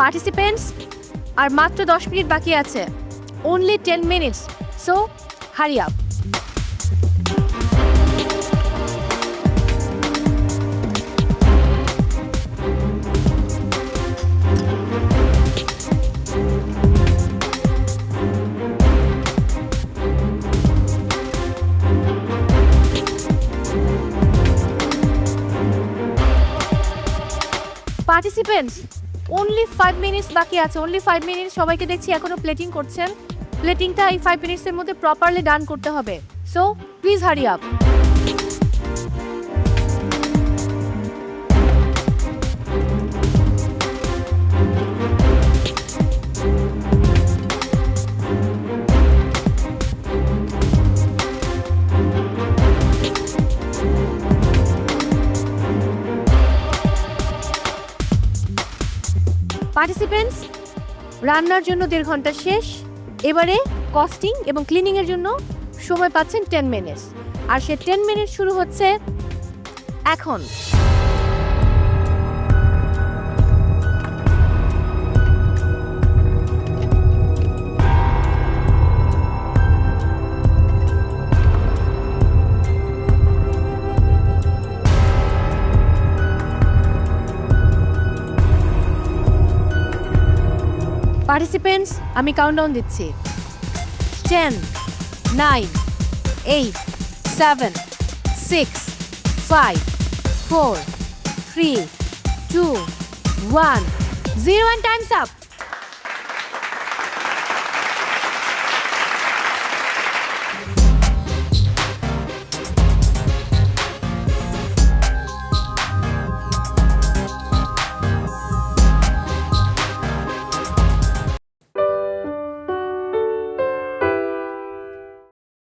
Participants আর মাত্র দশ minute বাকি আছে। Only ten minutes so hurry up participants only five minutes বাকি আছে। অনলি ফাইভ মিনিটস সবাইকে দেখছি এখনও প্লেটিং করছেন। প্লেটিংটা এই ফাইভ মিনিটসের মধ্যে প্রপারলি ডান করতে হবে। So please hurry up participants রান্নার জন্য দেড় ঘণ্টা শেষ। এবারে কস্টিং এবং ক্লিনিংয়ের জন্য সময় পাচ্ছেন টেন মিনিটস আর সে টেন মিনিট শুরু হচ্ছে এখন। পার্টিসিপেন্টস আমি কাউন্টডাউন দিচ্ছি। Ten nine eight seven six five four three two one zero one times up